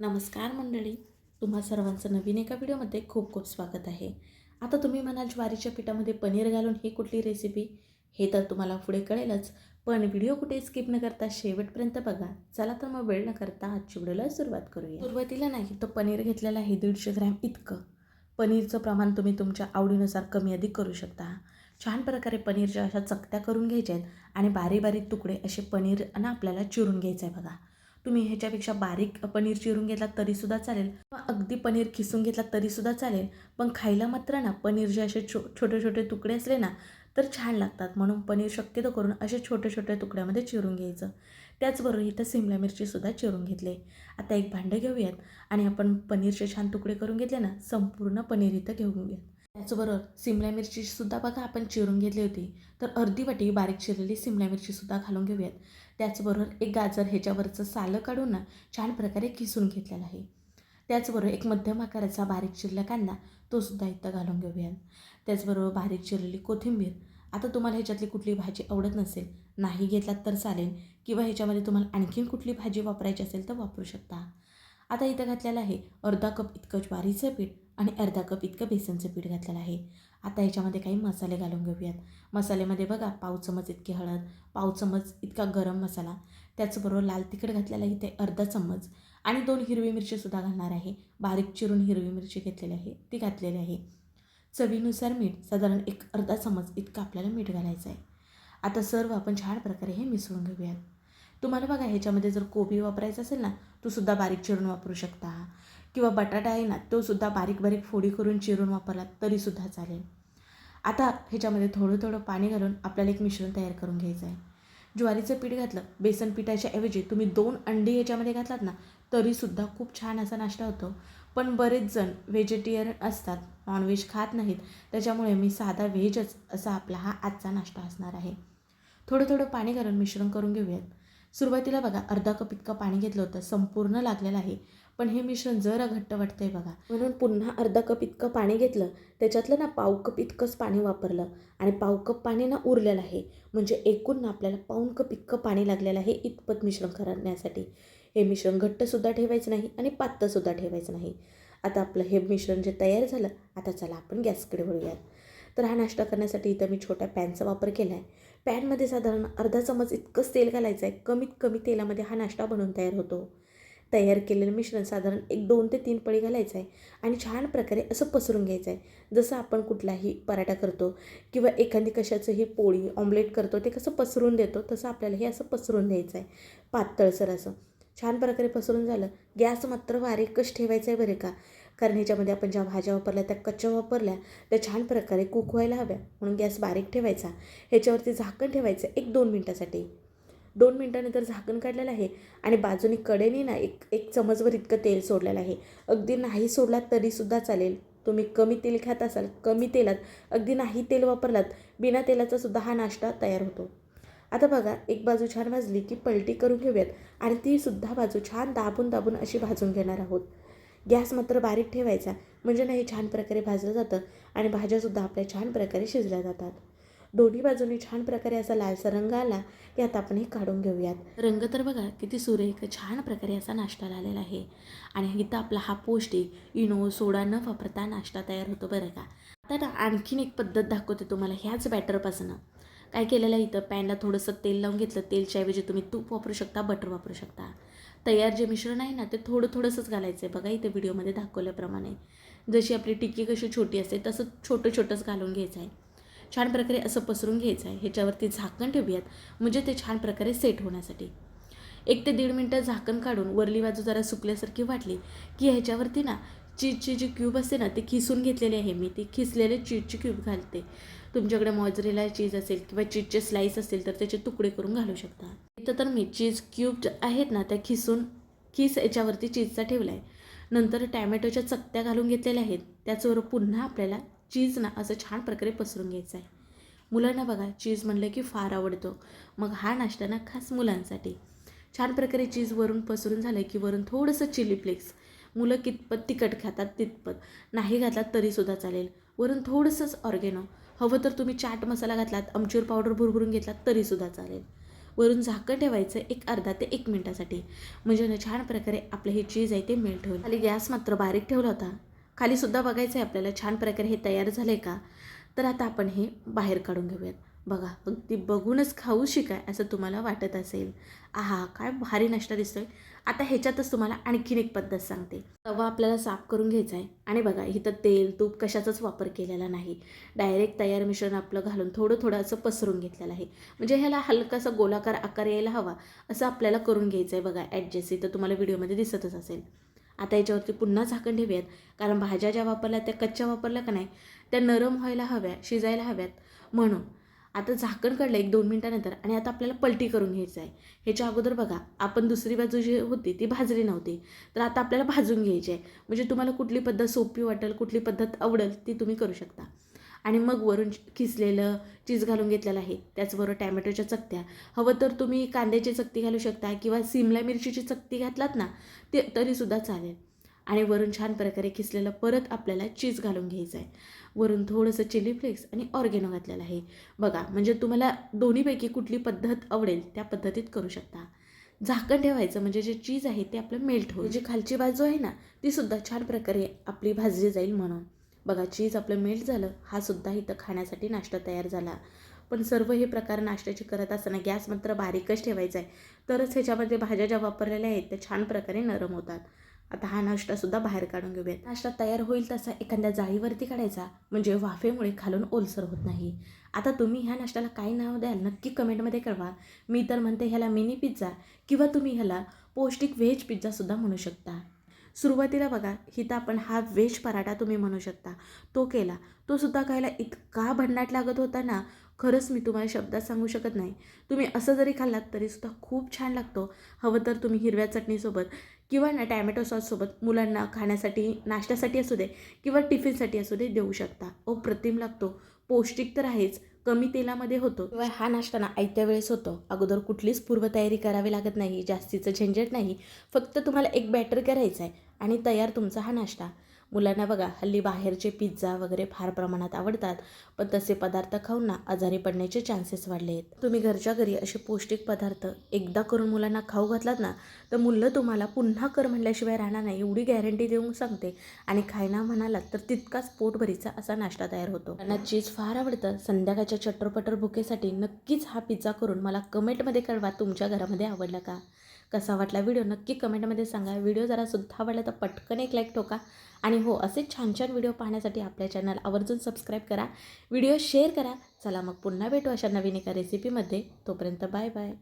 नमस्कार मंडळी. तुम्हा सर्वांचं नवीन एका व्हिडिओमध्ये खूप खूप स्वागत आहे. आता तुम्ही म्हणाल ज्वारीच्या पिठामध्ये पनीर घालून ही कुठली रेसिपी हे तर तुम्हाला पुढे कळेलच. पण व्हिडिओ कुठे स्किप न करता शेवटपर्यंत बघा. चला तर मग वेळ न करता आजची व्हिडिओला सुरुवात करूया. सुरुवातीला नाही तर पनीर घेतलेलं आहे दीडशे ग्रॅम इतकं. पनीरचं प्रमाण तुम्ही तुमच्या आवडीनुसार कमी अधिक करू शकता. छान प्रकारे पनीरच्या अशा चकत्या करून घ्यायच्या आहेत आणि बारीक बारीक तुकडे असे पनीर ना आपल्याला चिरून घ्यायचं आहे बघा. तुम्ही ह्याच्यापेक्षा बारीक पनीर चिरून घेतला तरीसुद्धा चालेल. किंवा अगदी पनीर खिसून घेतला तरीसुद्धा चालेल. पण खायला मात्र ना पनीरचे असे छो छोटे छोटे तुकडे असले ना तर छान लागतात. म्हणून पनीर शक्यतो करून असे छोटे छोटे तुकड्यामध्ये चिरून घ्यायचं. त्याचबरोबर इथं सिमला मिरचीसुद्धा चिरून घेतले. आता एक भांडं घेऊयात आणि आपण पनीरचे छान तुकडे करून घेतले ना संपूर्ण पनीर इथं घेऊन घेऊयात. त्याचबरोबर सिमला मिरचीसुद्धा बघा आपण चिरून घेतली होती. तर अर्धी वाटी बारीक चिरलेली सिमला मिरचीसुद्धा घालून घेऊयात. त्याचबरोबर एक गाजर ह्याच्यावरचं सालं काढून ना छान प्रकारे किसून घेतलेलं आहे. त्याचबरोबर एक मध्यम आकाराचा बारीक चिरला कांदा तो सुद्धा इथं घालून घेऊया त्याचबरोबर बारीक चिरलेली कोथिंबीर. आता तुम्हाला ह्याच्यातली कुठली भाजी आवडत नसेल नाही घेतलात तर चालेल किंवा ह्याच्यामध्ये तुम्हाला आणखीन कुठली भाजी वापरायची असेल तर वापरू शकता. आता इथं घातलेलं आहे अर्धा कप इतकं ज्वारीचं पीठ. आणि अर्धा कप इतकं बेसनचं पीठ घातलेलं आहे. आता ह्याच्यामध्ये काही मसाले घालून घेऊयात. मसाल्यामध्ये बघा पाव चमच इतकी हळद पाव चमच इतका गरम मसाला. त्याचबरोबर लाल तिखट घातलेला इथे अर्धा चम्मच आणि दोन हिरवी मिरचीसुद्धा घालणार आहे. बारीक चिरून हिरवी मिरची घेतलेली आहे ती घातलेली आहे. चवीनुसार मीठ साधारण एक अर्धा चमच इतकं आपल्याला मीठ घालायचं आहे. आता सर्व आपण छान प्रकारे हे मिसळून घेऊयात. तुम्हाला बघा ह्याच्यामध्ये जर कोबी वापरायचा असेल ना तो सुद्धा बारीक चिरून वापरू शकता. किंवा बटाटा आहे ना तो सुद्धा बारीक बारीक फोडी करून चिरून वापरला तरीसुद्धा चालेल. आता ह्याच्यामध्ये थोडं थोडं पाणी घालून आपल्याला एक मिश्रण तयार करून घ्यायचं आहे. ज्वारीचं पीठ घातलं बेसन पिठाच्या ऐवजी तुम्ही दोन अंडी ह्याच्यामध्ये घातलात ना तरीसुद्धा खूप छान असा नाश्ता होतो. पण बरेच जण व्हेजिटेरियन असतात नॉनव्हेज खात नाहीत त्याच्यामुळे मी साधा व्हेजच असा आपला हा आजचा नाश्ता असणार आहे. थोडं थोडं पाणी घालून मिश्रण करून घेऊयात. सुरुवातीला बघा अर्धा कप इतकं पाणी घेतलं होतं संपूर्ण लागलेलं आहे. पण हे मिश्रण जरा घट्ट वाटतंय बघा. म्हणून पुन्हा अर्धा कप इतकं पाणी घेतलं त्याच्यातलं ना पाव कप इतकंच पाणी वापरलं आणि पाव कप पाणी ना उरलेलं आहे. म्हणजे एकूण ना आपल्याला पाऊन कप इतकं पाणी लागलेलं आहे इतपत मिश्रण करण्यासाठी. हे मिश्रण घट्टसुद्धा ठेवायचं नाही आणि पातळसुद्धा ठेवायचं नाही. आता आपलं हे मिश्रण जे तयार झालं आता चला आपण गॅसकडे वळूयात. तर हा नाश्ता करण्यासाठी इथं मी छोट्या पॅनचा वापर केला आहे पॅनमध्ये साधारण अर्धा चमच इतकंच तेल घालायचं आहे. कमीत कमी तेलामध्ये हा नाश्ता बनवून तयार होतो. तयार केलेलं मिश्रण साधारण एक दोन ते तीन पळी घालायचं आहे आणि छान प्रकारे असं पसरून घ्यायचं आहे. जसं आपण कुठलाही पराठा करतो किंवा एखादी कशाचंही पोळी ऑमलेट करतो ते कसं पसरून देतो तसं आपल्याला हे असं पसरून द्यायचं आहे. पातळसर असं. छान प्रकारे पसरून झालं. गॅस मात्र बारीकच ठेवायचं आहे बरे का. कारण ह्याच्यामध्ये आपण ज्या भाज्या वापरल्या त्या कच्च्या वापरल्या त्या छान प्रकारे कुक व्हायला हव्या. म्हणून गॅस बारीक ठेवायचा. ह्याच्यावरती झाकण ठेवायचं एक दोन मिनटासाठी. दोन मिनटानंतर झाकण काढलेलं आहे आणि बाजूनी कडेने ना एक एक चमचभर इतकं तेल सोडलेलं आहे. अगदी नाही सोडलात तरीसुद्धा चालेल. तुम्ही कमी तेल खात असाल कमी तेलात अगदी नाही तेल वापरलात बिना तेलाचा सुद्धा हा नाश्ता तयार होतो. आता बघा एक बाजू छान भाजली की पलटी करून घेऊयात आणि ती सुद्धा बाजू छान दाबून दाबून अशी भाजून घेणार आहोत. गॅस मात्र बारीक ठेवायचा. म्हणजे नाही हे छान प्रकारे भाजलं जातं आणि भाज्यासुद्धा आपल्या छान प्रकारे शिजल्या जातात. दोन्ही बाजूनी छान प्रकारे असा लालसा रंग आला की आता आपण हे काढून घेऊयात. रंग तर बघा किती सुरेख छान प्रकारे असा नाश्ता आलेला आहे. आणि इथं आपला हा पौष्टिक इनो सोडा न वापरता नाश्ता तयार होतो बरं का. आता ना आणखीन एक पद्धत दाखवते तुम्हाला ह्याच बॅटरपासून. काय केलेलं आहे इथं? पॅनला थोडंसं तेल लावून घेतलं. तेलच्याऐवजी तुम्ही तूप वापरू शकता बटर वापरू शकता. तयार जे मिश्रण आहे ना ते थोडं थोडंसंच घालायचं आहे. बघा इथे व्हिडिओमध्ये दाखवल्याप्रमाणे. जशी आपली टिक्की कशी छोटी असते तसं छोटं छोटंच घालून घ्यायचं आहे. छान प्रकारे असं पसरून घ्यायचं आहे. ह्याच्यावरती झाकण ठेवूयात. म्हणजे ते छान प्रकारे सेट होण्यासाठी. एक ते दीड मिनटं झाकण काढून वरली बाजू जरा सुकल्यासारखी वाटली की ह्याच्यावरती ना चीजची जी क्यूब असते ना ती खिसून घेतलेली आहे मी. ती खिसलेले चीजची क्यूब घालते. तुमच्याकडे मॉजरेला चीज असेल किंवा चीजचे स्लाईस असेल तर त्याचे तुकडे करून घालू शकता. इथं तर मी चीज क्यूब आहेत ना त्या खिसून खिस याच्यावरती चीजचा ठेवला आहे नंतर टॅमॅटोच्या चकत्या घालून घेतलेल्या आहेत. त्याचबरोबर पुन्हा आपल्याला चीज ना असं छान प्रकारे पसरून घ्यायचं आहे मुलांना बघा चीज म्हणलं की फार आवडतो. मग हा नाश्ता ना खास मुलांसाठी. छान प्रकारे चीज वरून पसरून झालं की वरून थोडंसं चिली फ्लेक्स मुलं कितपत तिखट खातात तितपत. नाही घातलात तरीसुद्धा चालेल. वरून थोडंसंच ऑर्गेनो. हवं तर तुम्ही चाट मसाला घातलात आमचूर पावडर भुरभुरून घेतलात तरीसुद्धा चालेल. वरून झाकण ठेवायचं एक अर्धा ते एक मिनटासाठी. म्हणजे ना छान प्रकारे आपलं हे चीज आहे ते मेल्ट होईल खाली गॅस मात्र बारीक ठेवला होता. खालीसुद्धा बघायचं आहे आपल्याला छान प्रकारे हे तयार झालं आहे का? तर आता आपण हे बाहेर काढून घेऊयात. बघा अगदी बघूनच खाऊ शिकाय असं तुम्हाला वाटत असेल. आहा काय भारी नाश्ता दिसतोय. आता ह्याच्यातच तुम्हाला आणखीन एक पद्धत सांगते. तवा आपल्याला साफ करून घ्यायचा आहे आणि बघा इथं तेल तूप कशाचाच वापर केलेला नाही. डायरेक्ट तयार मिश्रण आपलं घालून थोडं थोडं असं पसरून घेतलेलं आहे. म्हणजे ह्याला हलकासा गोलाकार आकार यायला हवा असं आपल्याला करून घ्यायचं आहे बघा ॲडजस्ट इथं तुम्हाला व्हिडिओमध्ये दिसतच असेल. आता याच्यावरती पुन्हा झाकण ठेवूयात. कारण भाज्या ज्या वापरल्या त्या कच्च्या वापरल्या का नाही त्या नरम व्हायला हव्या शिजायला हव्यात. म्हणून आता झाकण काढलं एक दोन मिनटानंतर आणि आता आपल्याला पलटी करून घ्यायचं आहे. ह्याच्या अगोदर बघा आपण दुसरी बाजू जी होती ती भाजली नव्हती. तर आता आपल्याला भाजून घ्यायची आहे. म्हणजे तुम्हाला कुठली पद्धत सोपी वाटेल कुठली पद्धत आवडेल ती तुम्ही करू शकता. आणि मग वरून किसलेलं चीज घालून घेतलेलं आहे. त्याचबरोबर टॅमॅटोच्या चकत्या. हवं तर तुम्ही कांद्याची चकती घालू शकता किंवा सिमला मिरचीची चकती घातलात ना ते तरीसुद्धा चालेल. आणि वरून छान प्रकारे किसलेलं परत आपल्याला चीज घालून घ्यायचं आहे. वरून थोडंसं चिली फ्लेक्स आणि ऑर्गेनो घातलेलं आहे. बघा म्हणजे तुम्हाला दोन्हीपैकी कुठली पद्धत आवडेल त्या पद्धतीत करू शकता. झाकण ठेवायचं म्हणजे जे चीज आहे ते आपलं मेल्ट होईल. जी खालची बाजू आहे ना ती सुद्धा छान प्रकारे आपली भाजली जाईल म्हणून. बघा चीज आपलं मेल्ट झालं हा सुद्धा इथं खाण्यासाठी नाश्ता तयार झाला. पण सर्व हे प्रकार नाश्त्याचे करत असताना गॅस मात्र बारीकच ठेवायचा आहे. तरच ह्याच्यामध्ये भाज्या ज्या वापरलेल्या आहेत त्या छान प्रकारे नरम होतात. आता हा नाश्तासुद्धा बाहेर काढून घेऊयात. नाश्ता तयार होईल तसा एखाद्या जाळीवरती काढायचा म्हणजे वाफेमुळे खालून ओलसर होत नाही. आता तुम्ही ह्या नाश्त्याला काय नाव द्याल नक्की कमेंटमध्ये कळवा. मी तर म्हणते ह्याला मिनी पिझ्झा किंवा तुम्ही ह्याला पौष्टिक व्हेज पिझ्झासुद्धा म्हणू शकता. सुरुवातीला बघा हिथं आपण हा व्हेज पराठा तुम्ही म्हणू शकता. तो केला. तो सुद्धा खायला इतका भन्नाट लागत होता ना खरंच मी तुम्हाला शब्दात सांगू शकत नाही. तुम्ही असं जरी खाल्लात तरीसुद्धा खूप छान लागतो. हवं तर तुम्ही हिरव्या चटणीसोबत किंवा ना टॅमॅटो सॉससोबत मुलांना खाण्यासाठी नाश्त्यासाठी असू दे किंवा टिफिनसाठी असू दे देऊ शकता. ओ प्रतिम लागतो. पौष्टिक तर आहेच कमी तेलामध्ये होतो. किंवा हा नाश्ता ना आयत्या वेळेस होतो. अगोदर कुठलीच पूर्वतयारी करावी लागत नाही जास्तीचं झंझट नाही. फक्त तुम्हाला एक बॅटर करायचं आहे आणि तयार तुमचा हा नाश्ता. मुलांना बघा हल्ली बाहेरचे पिझ्झा वगैरे फार प्रमाणात आवडतात पण तसे पदार्थ खाऊन ना आजारी पडण्याचे चान्सेस वाढले आहेत. तुम्ही घरच्या घरी असे पौष्टिक पदार्थ एकदा करून मुलांना खाऊ घातलात ना तर मुलं तुम्हाला पुन्हा कर म्हणल्याशिवाय राहणार नाही एवढी गॅरंटी देऊन सांगते. आणि खायना म्हणालात तर तितकाच पोटभरीचा असा नाश्ता तयार होतो. त्यांना चीज फार आवडतं. संध्याकाळच्या चटरपटर भुकेसाठी नक्कीच हा पिझ्झा करून मला कमेंटमध्ये कळवा तुमच्या घरामध्ये आवडला का? कसा वाटला व्हिडिओ नक्की कमेंटमध्ये सांगा. व्हिडिओ जरा सुद्धा आवडला तर पटकन एक लाईक ठोका. आणि हो असे छान छान व्हिडिओ पाहण्यासाठी आपल्या चॅनल आवर्जून सबस्क्राईब करा. व्हिडिओ शेअर करा. चला मग पुन्हा भेटू अशा नवीन एका रेसिपीमध्ये तोपर्यंत बाय बाय